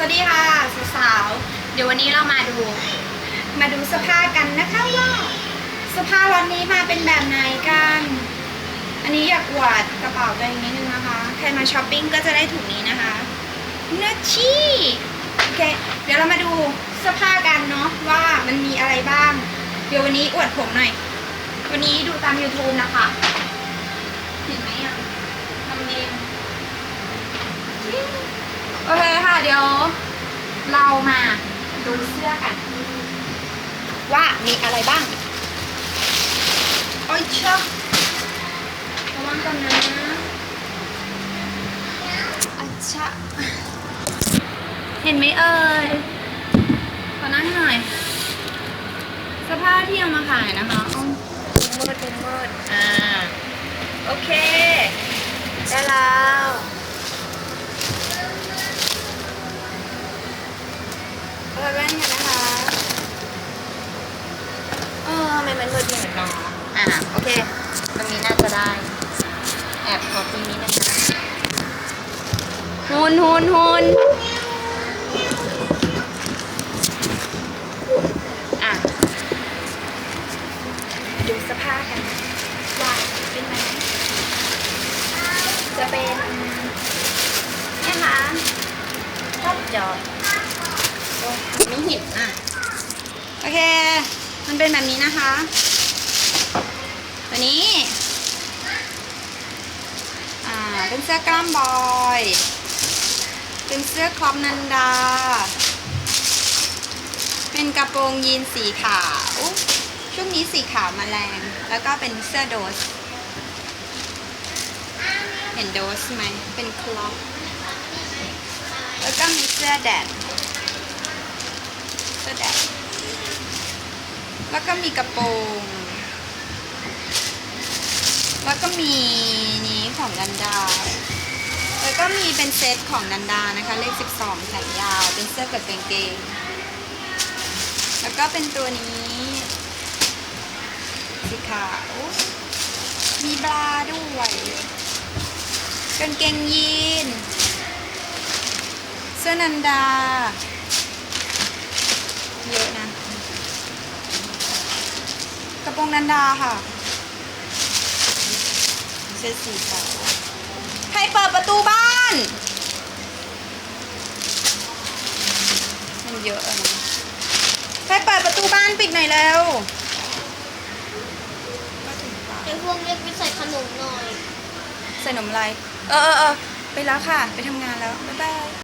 สวัสดีค่ะสาวๆเดี๋ยววันนี้เรามาดู มาดูเสื้อผ้ากันนะคะว่าเสื้อผ้าล็อตนี้มาเป็นแบบไหนกัน อันนี้อยากหวาดกระเป๋าตัวเองนิดนึงนะคะใครมาช้อปปิ้งก็จะได้ถุงนี้นะคะนัชชี่โอเคเดี๋ยวเรามาดูเสื้อผ้ากันเนาะว่ามันมีอะไรบ้าง เดี๋ยววันนี้อวดผมหน่อย วันนี้ดูตาม YouTube นะคะ เห็นไหมอะทำเอง โอ เคค่ะเดี๋ยว เรามาดูเสื้อกัน ว่ามีอะไรบ้างโอ้ยเชอะระวังกันนะอัชชะเห็นไหมเอ่ยขอนั่งหน่อยเสื้อผ้าที่เอามาขายนะคะอ้อมมืดมืดมืดอ่า โอเค ได้แล้ว เราเล่นกันนะคะ เออทำไมมันมืดมืดเนาะอ่าโอเค ตรงนี้น่าจะได้ แอบขอตรงนี้นะคะหุนหุนหุนอะ ดูเสภาพกันว่าเป็นไหมจะเป็นเนี่ยค่ะชอบจอด โอ้มีหินอะ โอเค มันเป็นแบบนี้นะคะ ตัวนี้ อ่า เป็นเสื้อกล้ามบอย เป็นเสื้อครอปนันดา เป็นกระโปรงยีนสีขาวช่วงนี้สีขาวมาแรง แล้วก็เป็นเสื้อโดส เห็นโดสไหม เป็นคลอปแล้วก็มีเสื้อแดด สื้อแดดแล้วก็มีกระโปรง แล้วก็มีนี้ของนันดา แล้วก็มีเป็นเซตของนันดานะคะ เลข 12แขนยาว เป็นเสื้อกับกางเกง แล้วก็เป็นตัวนี้สีขาวมีบราด้วยกางเกงยีนเสื้อนันดา เยอะนะ กระโปรงนันดาค่ะเสื้อสีขาวใครเปิดประตูบ้าน มันเยอะอะนะใครเปิดประตูบ้านปิดหน่อยแล้วก็ถึงบ้านไอ้พวกเรียกไปใส่ขนมหน่อย ใส่นมอะไร เออเออเออไปแล้วค่ะ ไปทำงานแล้ว บ๊ายบาย